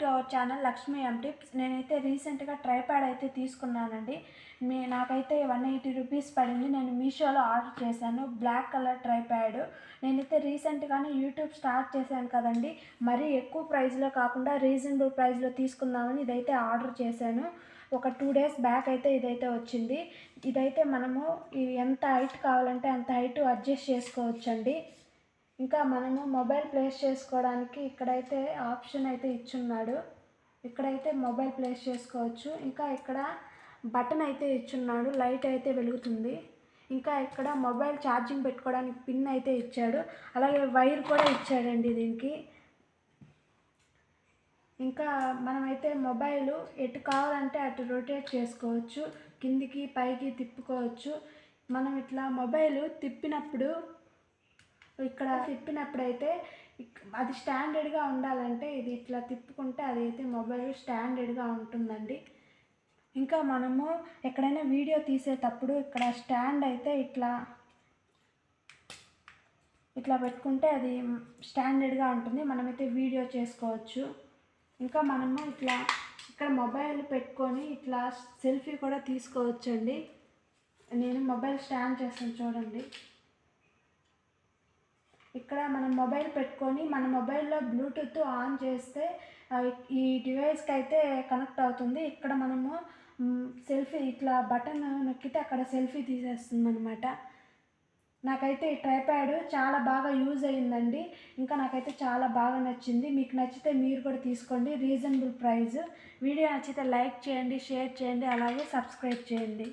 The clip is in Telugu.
To our channel Lakshmi M tips నేనైతే రీసెంట్గా ట్రైప్యాడ్ అయితే తీసుకున్నానండి. మీ నాకైతే వన్ ఎయిటీ రూపీస్ పడింది. నేను మీషోలో ఆర్డర్ చేశాను. బ్లాక్ కలర్ ట్రైప్యాడ్ నేనైతే రీసెంట్గానే యూట్యూబ్ స్టార్ట్ చేశాను కదండి. మరీ ఎక్కువ ప్రైస్లో కాకుండా రీజనబుల్ ప్రైస్లో తీసుకుందామని ఇదైతే ఆర్డర్ చేశాను. ఒక టూ డేస్ బ్యాక్ అయితే ఇదైతే వచ్చింది. ఇదైతే మనము ఎంత హైట్ కావాలంటే అంత హైట్ అడ్జస్ట్ చేసుకోవచ్చండి. ఇంకా మనము మొబైల్ ప్లేస్ చేసుకోవడానికి ఇక్కడైతే ఆప్షన్ అయితే ఇచ్చున్నాడు. ఇక్కడైతే మొబైల్ ప్లేస్ చేసుకోవచ్చు. ఇంకా ఇక్కడ బటన్ అయితే ఇచ్చున్నాడు. లైట్ అయితే వెలుగుతుంది. ఇంకా ఇక్కడ మొబైల్ ఛార్జింగ్ పెట్టుకోవడానికి పిన్ అయితే ఇచ్చాడు. అలాగే వైర్ కూడా ఇచ్చాడండి దీనికి. ఇంకా మనమైతే మొబైల్ ఎటు కావాలంటే అటు రొటేట్ చేసుకోవచ్చు. కిందికి పైకి తిప్పుకోవచ్చు. మనం ఇట్లా మొబైల్ తిప్పినప్పుడు ఇక్కడ తిప్పినప్పుడైతే అది స్టాండర్డ్గా ఉండాలంటే ఇది ఇట్లా తిప్పుకుంటే అది అయితే మొబైల్ స్టాండర్డ్గా ఉంటుందండి. ఇంకా మనము ఎక్కడైనా వీడియో తీసేటప్పుడు ఇక్కడ స్టాండ్ అయితే ఇట్లా ఇట్లా పెట్టుకుంటే అది స్టాండర్డ్గా ఉంటుంది. మనమైతే వీడియో చేసుకోవచ్చు. ఇంకా మనము ఇట్లా ఇక్కడ మొబైల్ పెట్టుకొని ఇట్లా సెల్ఫీ కూడా తీసుకోవచ్చండి. నేను మొబైల్ స్టాండ్ చేస్తాను చూడండి. ఇక్కడ మనం మొబైల్ పెట్టుకొని మన మొబైల్లో బ్లూటూత్ ఆన్ చేస్తే ఈ డివైస్కి అయితే కనెక్ట్ అవుతుంది. ఇక్కడ మనము సెల్ఫీ ఇట్లా బటన్ నొక్కితే అక్కడ సెల్ఫీ తీసేస్తుంది అనమాట నాకైతే ఈ ట్రైప్యాడ్ చాలా బాగా యూజ్ అయ్యిందండి ఇంకా నాకైతే చాలా బాగా నచ్చింది. మీకు నచ్చితే మీరు కూడా తీసుకోండి. Reasonable price. వీడియో నచ్చితే లైక్ చేయండి షేర్ చేయండి అలాగే సబ్స్క్రైబ్ చేయండి.